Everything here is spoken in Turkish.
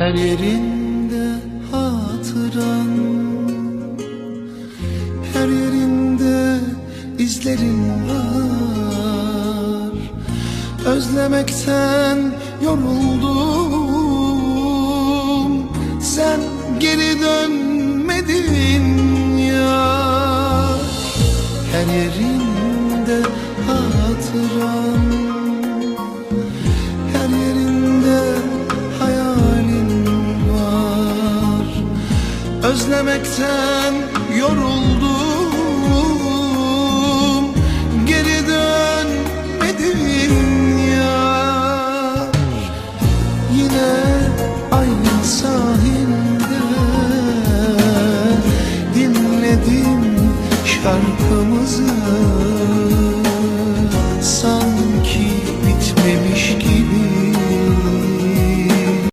Her yerinde hatıran Her yerinde izlerin var. Özlemekten yoruldum Sen geri dönmedin ya. Her yerinde hatıran Özlemekten yoruldum. Geri dönmedim yar Yine aynı sahilde Dinledim şarkımızı. Sana